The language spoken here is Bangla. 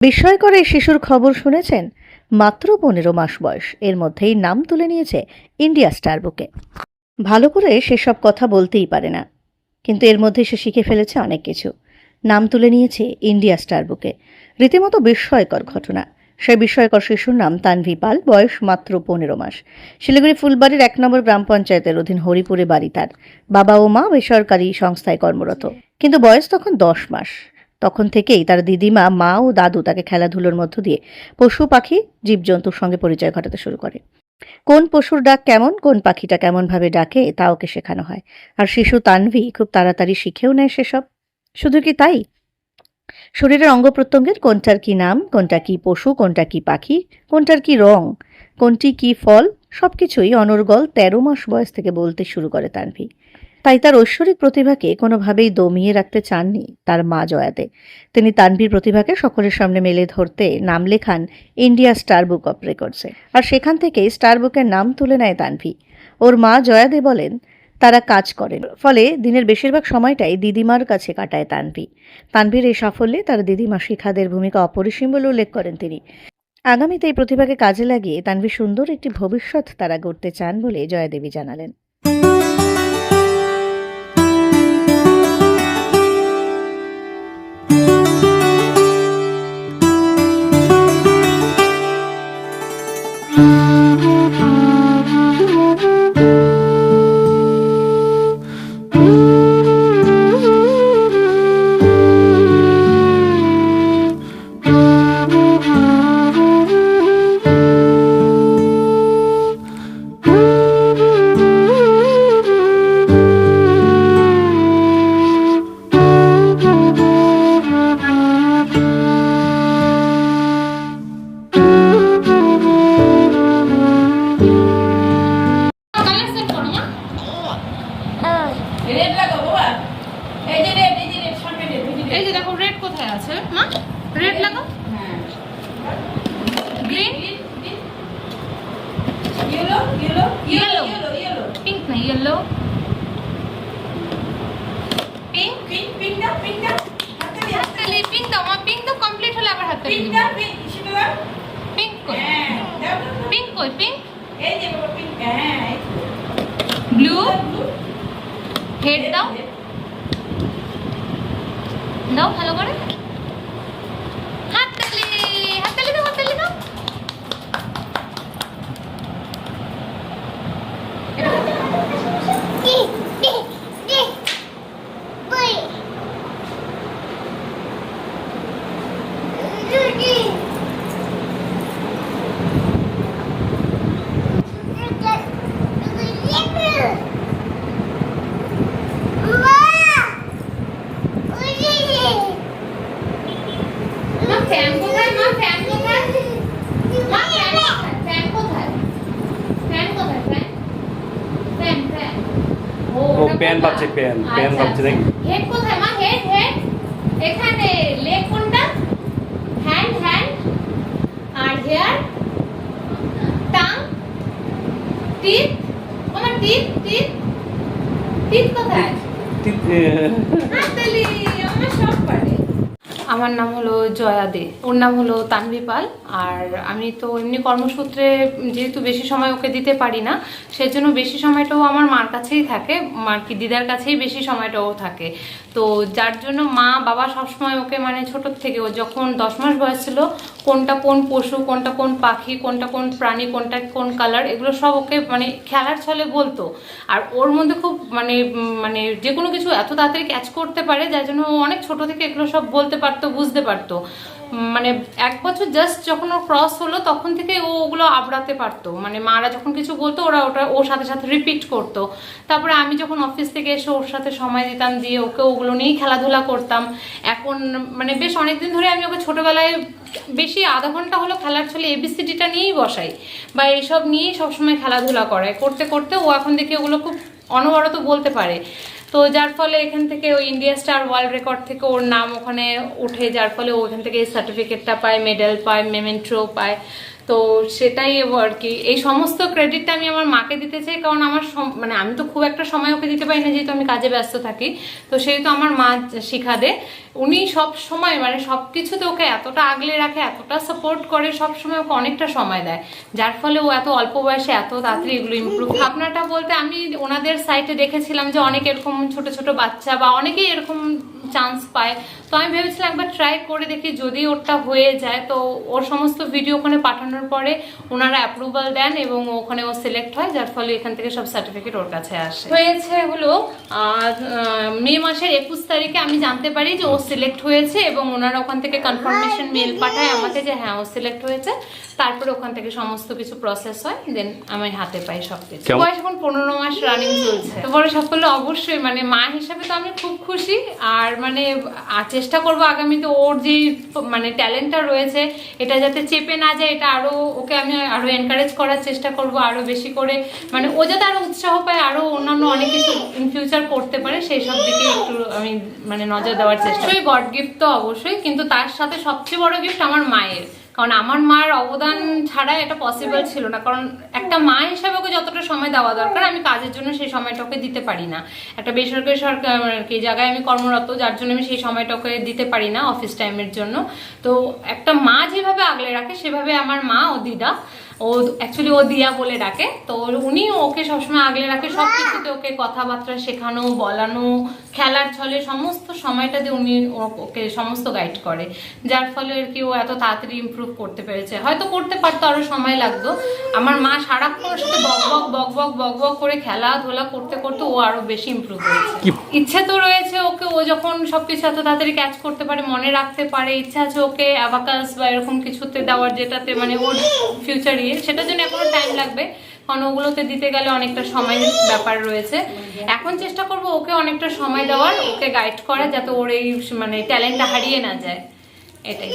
বিস্ময়কর এই শিশুর খবর শুনেছেন মাত্র পনেরো মাস বয়স। এর মধ্যেই নাম তুলে নিয়েছে ইন্ডিয়া স্টার বুকে। ভালো করে সেসব কথা বলতেই পারে না, কিন্তু এর মধ্যে সে শিখে ফেলেছে অনেক কিছু। নাম তুলে নিয়েছে ইন্ডিয়া স্টার বুকে। রীতিমতো বিস্ময়কর ঘটনা। সেই বিস্ময়কর শিশুর নাম তানভি পাল, বয়স মাত্র পনেরো মাস। শিলিগুড়ি ফুলবাড়ির এক নম্বর গ্রাম পঞ্চায়েতের অধীন হরিপুরে বাড়ি তার। বাবা ও মা বেসরকারি সংস্থায় কর্মরত। কিন্তু বয়স তখন দশ মাস। তখন থেকেই তার দিদিমা, মা ও দাদু তাকে খেলাধুলোর মধ্য দিয়ে পশু, পাখি, জীবজন্তুর সঙ্গে পরিচয় ঘটাতে শুরু করে। কোন পশুর ডাক কেমন, কোন পাখিটা কেমনভাবে ডাকে, তা ওকে শেখানো হয়। আর শিশু তানভি খুব তাড়াতাড়ি শিখেও নেয় সেসব। শুধু কি তাই? শরীরের অঙ্গ প্রত্যঙ্গের কোনটার কি নাম, কোনটা কি পশু, কোনটা কি পাখি, কোনটার কি রং, কোনটি কি ফল, সবকিছুই অনর্গল তেরো মাস বয়স থেকে বলতে শুরু করে তানভি। তাই তার ঐশ্বরিক প্রতিভাকে কোনোভাবেই দমিয়ে রাখতে চাননি তার মা জয়াতে। তিনি তানভীর প্রতিভাকে সকলের সামনে মেলে ধরতে নাম লেখান ইন্ডিয়া স্টার বুক অফ রেকর্ডসে। আর সেখান থেকেই স্টার বুকের নাম তুলে নেয় তানভি। ওর মা জয়াদে বলেন, তারা কাজ করেন। ফলে দিনের বেশিরভাগ সময়টাই দিদিমার কাছে কাটায় তানভি। তানভীর এই সাফল্যে তার দিদিমা শিখাদের ভূমিকা অপরিসীম বলে উল্লেখ করেন তিনি। আগামীতে এই প্রতিভাকে কাজে লাগিয়ে তানভি সুন্দর একটি ভবিষ্যৎ তারা গড়তে চান বলে জয়াদেবী জানালেন। এই যে দেখো রেড কোথায় আছে? মা রেড লাগাও। হ্যাঁ green yellow yellow yellow yellow pink না ইয়েলো পিঙ্ক পিঙ্ক পিঙ্ক দাও পিঙ্ক দাও। হাতে হাততালি পিঙ্ক দাও। মা পিঙ্ক তো কমপ্লিট হলে আবার হাততালি পিঙ্ক দাও পিঙ্ক সেটা দাও পিঙ্ক কই? হ্যাঁ। পিঙ্ক কই পিঙ্ক এই যে বাবা পিঙ্ক হ্যাঁ এই তো। ব্লু ব্লু হেড দাও। দাও ভালো করে হাততালি হাততালি দাও হাততালি দাও মা ফ্যান কোথায় মা ফ্যান কোথায় মা ফ্যান কোথায় ফ্যান কোথায় ফ্যান কোথায় ফ্যান ফ্যান ফ্যান ও, প্যান পাচ্ছে, প্যান, প্যান পাচ্ছে নাকি? হেড কোথায় মা? হেড হেড এখানে লেগ কোনটা? হ্যান্ড হ্যান্ড আর হেয়ার টাং টিথ আমার টিথ টিথ টিথ কোথায়? হাততালি সব পারে আমার নাম হলো জয়া দে। ওর নাম হলো তানভি পাল। আর আমি তো এমনি কর্মসূত্রে যেহেতু বেশি সময় ওকে দিতে পারি না, সেজন্য বেশি সময়টাও আমার মার কাছেই থাকে, মার কি দিদার কাছেই বেশি সময়টাও থাকে। তো যার জন্য মা, বাবা সবসময় ওকে মানে ছোটোর থেকে, ও যখন দশ মাস বয়স ছিল, কোনটা কোন পশু, কোনটা কোন পাখি, কোনটা কোন প্রাণী, কোনটা কোন কালার এগুলো সব ওকে মানে খেলার ছলে বলতো। আর ওর মধ্যে খুব মানে মানে যে কোনো কিছু এত তাড়াতাড়ি ক্যাচ করতে পারে, যার জন্য ও অনেক ছোট থেকে এগুলো সব বলতে পারতো। বুঝতে পারতো। মানে এক বছর জাস্ট যখন ওর ক্রস হলো, তখন থেকে ও ওগুলো আবড়াতে পারতো। মানে মারা যখন কিছু বলতো, ওরা ওটা ওর সাথে সাথে রিপিট করতো। তারপরে আমি যখন অফিস থেকে এসে ওর সাথে সময় দিতাম, দিয়ে ওকে ওগুলো নিয়েই খেলাধুলা করতাম। এখন মানে বেশ অনেকদিন ধরে আমি ওকে ছোটোবেলায় বেশি আধা ঘণ্টা হলো খেলার ছলে এবিসিডিটা নিয়েই বসাই। বা এইসব নিয়েই সবসময় খেলাধুলা করায় করতে করতে ও এখন দেখি ওগুলো খুব অনবরত বলতে পারে। তো যার ফলে এখান থেকে ওই ইন্ডিয়া স্টার ওয়ার্ল্ড রেকর্ড থেকে ওর নাম ওখানে ওঠে যার ফলে ওখান থেকে সার্টিফিকেটটা পায় মেডেল পায় মেমেন্ট্রো পায়। তো সেটাই আর কি। এই সমস্ত ক্রেডিটটা আমি আমার মাকে দিতে চাই, কারণ আমার মানে আমি তো খুব একটা সময় ওকে দিতে পারি না, যেহেতু আমি কাজে ব্যস্ত থাকি। তো সেহেতু আমার মা শিখা দে। উনি সব সময় মানে সব কিছুতে ওকে এতটা আগলে রাখে, এতটা সাপোর্ট করে, সব সময় ওকে অনেকটা সময় দেয়। যার ফলে ও এত অল্প বয়সে এত তাড়াতাড়ি এগুলো ইমপ্রুভ ভাবনাটা বলতে আমি ওনাদের সাইটে দেখেছিলাম যে অনেক এরকম ছোট ছোট বাচ্চা বা অনেকেই এরকম চান্স পায়। তো আমি ভেবেছিলাম একবার ট্রাই করে দেখি, যদি ওরটা হয়ে যায়, তো ওর সমস্ত ভিডিও ওখানে পাঠানোর পরে ওনারা অ্যাপ্রুভাল দেন এবং ওখানে ও সিলেক্ট হয় যার ফলে এখান থেকে সব সার্টিফিকেট ওর কাছে আসে। হয়েছে হলো মে মাসের একুশ তারিখে আমি জানতে পারি যে ও সিলেক্ট হয়েছে এবং ওনারা ওখান থেকে কনফার্মেশন মেল পাঠায় আমাকে যে হ্যাঁ ও সিলেক্ট হয়েছে। তারপরে ওখান থেকে সমস্ত কিছু প্রসেস হয় দেন আমি হাতে পাই সবকিছু। কেমন- বয়স এখন পনেরো মাস রানিং চলছে। তো বড় সাফল্য অবশ্যই মানে মা হিসাবে তো আমি খুব খুশি। আর মানে আর চেষ্টা করব আগামীতে ওর যে মানে ট্যালেন্টটা রয়েছে এটা যাতে চেপে না যায় এটা আরও ওকে আমি আরও এনকারেজ করার চেষ্টা করব আরও বেশি করে। মানে ও যাতে আরও উৎসাহ পায় আরও অন্যান্য অনেক কিছু ইন ফিউচার করতে পারে সেই সব দিকে একটু আমি মানে নজর দেওয়ার চেষ্টা করি গড গিফট তো অবশ্যই কিন্তু তার সাথে সবচেয়ে বড় গিফট আমার মায়ের। কারণ আমার মার অবদান ছাড়া এটা পসিবল ছিল না। কারণ একটা মা হিসাবে ওকে যতটা সময় দেওয়া দরকার, আমি কাজের জন্য সেই সময়টাকে দিতে পারি না। একটা বেসরকারি সরকার কি জায়গায় আমি কর্মরত, যার জন্য আমি সেই সময়টাকে দিতে পারি না অফিস টাইমের জন্য। তো একটা মা যেভাবে আগলে রাখে, সেভাবে আমার মা ও দিদা ও অ্যাকচুয়ালি ও দিয়া বলে ডাকে। তো উনি ওকে সবসময় আগলে রাখে সব কিছুতে ওকে কথাবার্তা শেখানো বলানো খেলার ছলে সমস্ত সময়টাতে উনি ও- ওকে সমস্ত গাইড করে। যার ফলে আর কি ও এত তাড়াতাড়ি ইমপ্রুভ করতে পেরেছে। হয়তো করতে পারতো আরও সময় লাগতো। আমার মা সারাক্ষণ সাথে বক বক বক বক বক বক করে খেলাধুলা করতে করতে ও আরও বেশি ইমপ্রুভ হয়েছে। ইচ্ছে তো রয়েছে ওকে ও যখন সবকিছু এত তাড়াতাড়ি ক্যাচ করতে পারে মনে রাখতে পারে ইচ্ছা আছে ওকে অ্যাবাকাস বা এরকম কিছুতে দেওয়ার যেটাতে মানে ওর ফিউচার ইয়ে সেটার জন্য এখনও টাইম লাগবে, কারণ ওগুলোতে দিতে গেলে অনেকটা সময়ের ব্যাপার রয়েছে। এখন চেষ্টা করব ওকে অনেকটা সময় দেওয়ার, ওকে গাইড করা যাতে ওর এই মানে ট্যালেন্টটা হারিয়ে না যায়। এটাই।